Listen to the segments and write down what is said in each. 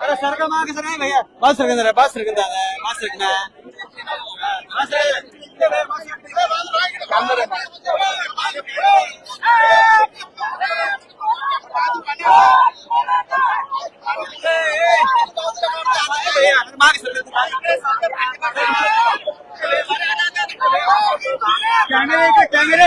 अरे सर का मागे सर नहीं भैया बस सर अंदर बस सर अंदर बस सर कैमरे कैमरे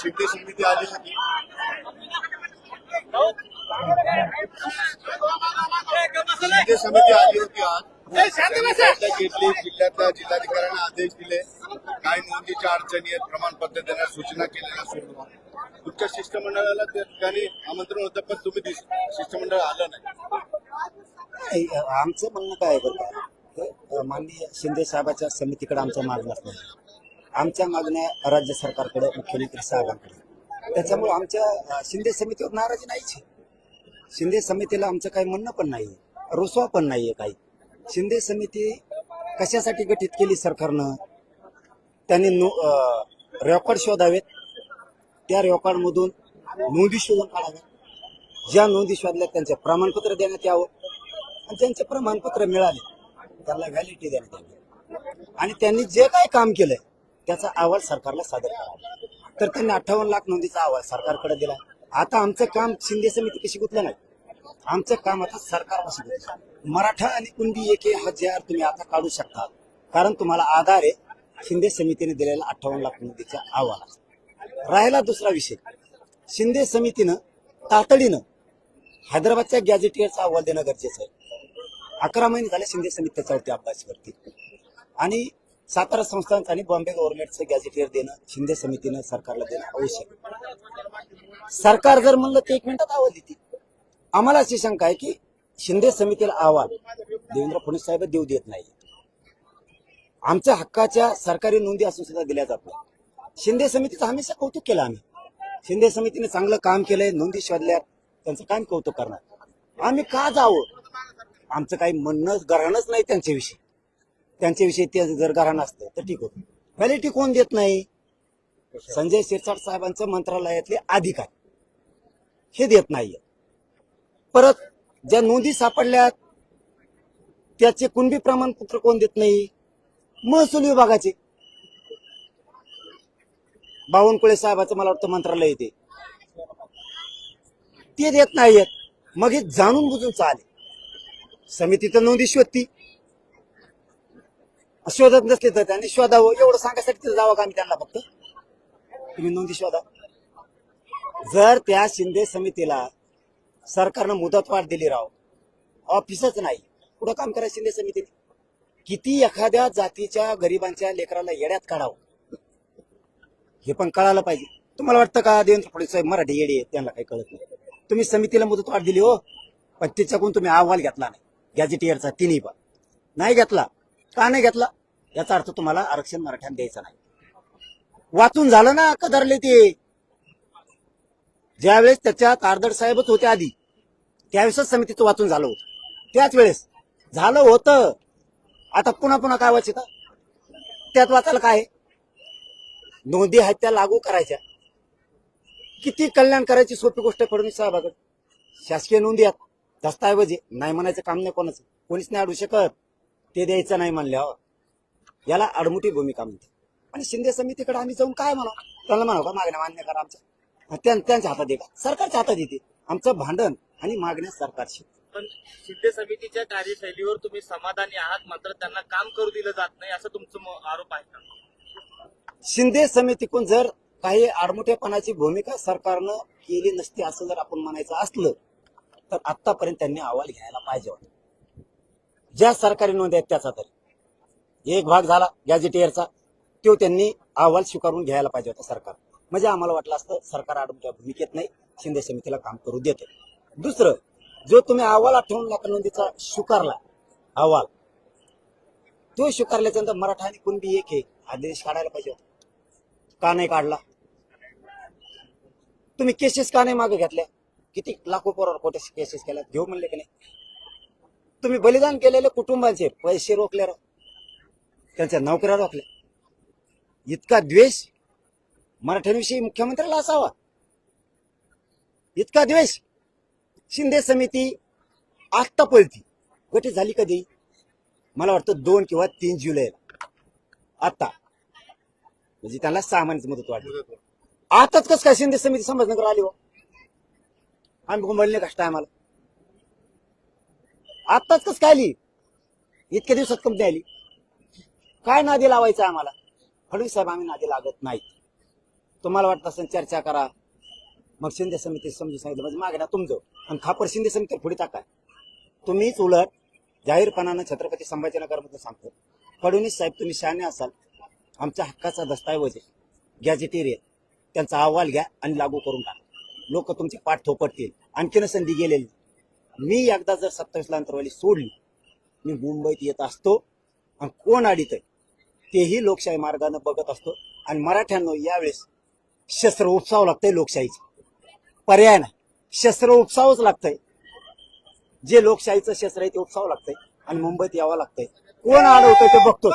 शिंदे समिती आली होती. शिंदे समिती आली होती आज. घेतली जिल्ह्यातल्या जिल्हाधिकाऱ्यांना आदेश दिले. काही नोंदीच्या अडचणी आहेत प्रमाणपत्र देण्यास सूचना केलेल्या सोडवा. तुमच्या शिष्टमंडळाला त्या ठिकाणी आमंत्रण होतं पण तुम्ही दिस- शिष्टमंडळ आलं नाही. आमचं म्हणणं काय तर माननीय शिंदे साहेबाच्या समितीकडे आमच्या मागण्या नाही आमच्या मागण्या राज्य सरकारकडे मुख्यमंत्री साहेबांकडे. त्याच्यामुळे आमच्या शिंदे समितीवर नाराजी नाहीच शिंदे समितीला आमचं काही म्हणणं पण नाही रुसवा पण नाहीये काही. शिंदे समिती कशासाठी गठीत केली सरकारनं? त्यांनी रेकॉर्ड शोधावेत. त्या रेकॉर्डमधून नोंदी शोधून काढाव्यात. ज्या नोंदी शोधल्या त्यांचे प्रमाणपत्र देण्यात यावं. आणि त्यांचे प्रमाणपत्र मिळाले त्यांना व्हॅलिडिटी देण्यात यावी. आणि त्यांनी जे काही काम केलंय त्याचा अहवाल सरकारला सादर करावा. तर त्यांनी अठ्ठावन्न लाख नोंदीचा अहवाल सरकारकडे दिला आता आमचं काम शिंदे समिती कशी गुतलं नाही? आमचं काम आता सरकार गुतलं मराठा आणि कुणबी एक एक हजार तुम्ही आता काढू शकता. कारण तुम्हाला आधार आहे शिंदे समितीने दिलेला अठ्ठावन्न लाख नोंदीच्या अहवालाचा राहिला दुसरा विषय. शिंदे समितीनं तातडीनं हैदराबादच्या गॅजेटियरचा अहवाल देणं गरजेचं आहे. अकरा महिने झाले शिंदे समिती त्याच्यावरती अभ्यास करते आणि सातारा संस्थांचं आणि बॉम्बे गव्हर्नमेंटचं गॅझेटियर देणं शिंदे समितीनं सरकारला देणं आवश्यक. सरकार जर म्हणलं ते एक मिनिटात आवाज देते आम्हाला अशी शंका आहे की शिंदे समितीला अहवाल देवेंद्र फडणवीस साहेब देऊ देत नाही. आमच्या हक्काच्या सरकारी नोंदी असून सुद्धा दिल्या जात नाही. शिंदे समितीचं हमेशा कौतुक केलं आम्ही. शिंदे समितीने चांगलं काम केलंय नोंदी शोधल्या त्यांचं काय कौतुक करणार. आम्ही का जावं? आमचं काही म्हणणं गरहाणच नाही त्यांच्याविषयी. त्यांच्याविषयी ते जर गरहाण असतं तर ठीक होतं. व्हॅलिटी कोण देत नाही? संजय शिरसाट साहेबांचं मंत्रालयातले अधिकार. हे देत नाहीये. परत ज्या नोंदी सापडल्यात त्याचे कुणबी प्रमाणपत्र कोण देत नाही? महसूल विभागाचे. बावनकुळे साहेबाचं मला वाटतं मंत्रालय येते. ते देत नाहीयेत. मग हे जाणून बुजून चाले समितीचं नोंदी शोधती शोधत नसले तर त्यांनी शोधावं. एवढं सांगायसाठी तिथं जावं का आम्ही त्यांना फक्त? तुम्ही नोंदी शोधा. जर त्या शिंदे समितीला सरकारनं मुदतवाढ दिली राव ऑफिसच नाही. कुठं काम करायचं शिंदे समितीने किती एखाद्या जातीच्या गरिबांच्या लेकराला येड्यात काढावं? हे पण कळायला पाहिजे. तुम्हाला वाटतं का देवेंद्र फडणवीस साहेब मराठी येडी आहेत? त्यांना काही कळत नाही. तुम्ही समितीला मुदतवाढ दिली हो पण तिच्याकडून तुम्ही अहवाल घेतला नाही. गॅजेटियरचा तिन्ही पण. नाही घेतला. का नाही घेतला? याचा अर्थ तुम्हाला आरक्षण मराठ्यात द्यायचं नाही. वाचून झालं ना कदरले ते. ज्यावेळेस त्याच्यात आर्दड साहेबच होते आधी त्यावेळेसच समितीचं वाचून झालं होतं. त्याच वेळेस झालं होतं. आता पुन्हा पुन्हा काय वाचित त्यात वाचायला काय नोंदी आहेत त्या लागू करायच्या. किती कल्याण करायची सोपी गोष्ट फडणवीस साहेबाकडे? शासकीय नोंदी आहेत. दस्ताऐवजी नाही म्हणायचं काम नाही कोणाचं. कोणीच नाही अडू शकत. ते द्यायचं नाही म्हणल्यावर. याला अडमुठी भूमिका म्हणते आणि शिंदे समितीकडे आम्ही जाऊन काय म्हणा त्यांना म्हणा का? मागण्या मान्य करा आमच्या. त्यां- त्यांच्या हातात का सरकारच्या हातात येते आमचं भांडण आणि मागण्या सरकारशी. पण शिंदे समितीच्या कार्यशैलीवर तुम्ही समाधानी आहात मात्र त्यांना काम करू दिलं जात नाही असं तुमचं आरोप आहे का? शिंदे समितीकडून जर काही आडमुठेपणाची भूमिका सरकारनं केली नसती असं जर आपण म्हणायचं असलं तर आतापर्यंत त्यांनी अहवाल घ्यायला पाहिजे होता. ज्या सरकारी नोंद आहेत त्याचा तरी. एक भाग झाला गॅझेटियरचा. तो त्यांनी अहवाल स्वीकारून घ्यायला पाहिजे होता सरकार. म्हणजे आम्हाला वाटलं असतं सरकार आडमुठ्या भूमिकेत नाही शिंदे समितीला काम करू देते. दुसरं जो तुम्ही अहवाल अठ्ठावन्न लाख नोंदीचा स्वीकारला अहवाल तो स्वीकारल्याच्या नंतर मराठा आणि कुणबी एक हे आदेश काढायला पाहिजे होता. का नाही काढला? तुम्ही केसेस का नाही मागे घेतल्या? किती लाखो करोड कोटे केसेस केल्या घेऊ म्हणले की नाही? तुम्ही बलिदान केलेले कुटुंबांचे पैसे रोखले राहा त्यांच्या नोकऱ्या रोखल्या इतका द्वेष मराठ्यांविषयी मुख्यमंत्र्याला असावा. इतका द्वेष. शिंदे समिती आत्ता पळती. गटी झाली कधी? मला वाटतं दोन किंवा तीन जुलैला. आता म्हणजे त्यांना सहा महिन्याची मुदत वाढली आताच कस काय शिंदे समिती संभाजीनगर आली हो? आम्ही गुंबळले कष्ट आम्हाला. आताच कस काय आली? इतक्या दिवसात कंपनी आली. काय नादी लावायचं आम्हाला? फडणवीस साहेब आम्ही नादी लागत नाहीत. तुम्हाला वाटत असेल चर्चा करा. मग शिंदे समिती समजून सांगितलं म्हणजे मागे ना तुमचं. आणि खापर शिंदे समिती पुढे टाका. तुम्हीच उलट जाहीरपणानं छत्रपती संभाजीनगरमध्ये सांगतो. फडणवीस साहेब तुम्ही शहाणे असाल. आमच्या हक्काचा दस्तऐवज आहे. गॅजेटेरियन त्यांचा अहवाल घ्या आणि लागू करून टाका. लोक तुमची पाठ थोपटतील आणखीन संधी गेलेली. मी एकदा जर सत्तावीसला अंतरवाली सोडली मी मुंबईत येत असतो आणि कोण अडीत आहे तेही लोकशाही मार्गानं बघत असतो आणि मराठ्यांनो यावेळेस शस्त्र उपसावं लागतंय लोकशाहीचं पर्याय नाही शस्त्र उपसावंच लागतंय जे लोकशाहीचं शस्त्र आहे ते उपसावं लागतंय आणि मुंबईत यावं लागतंय कोण अडवतंय ते बघतो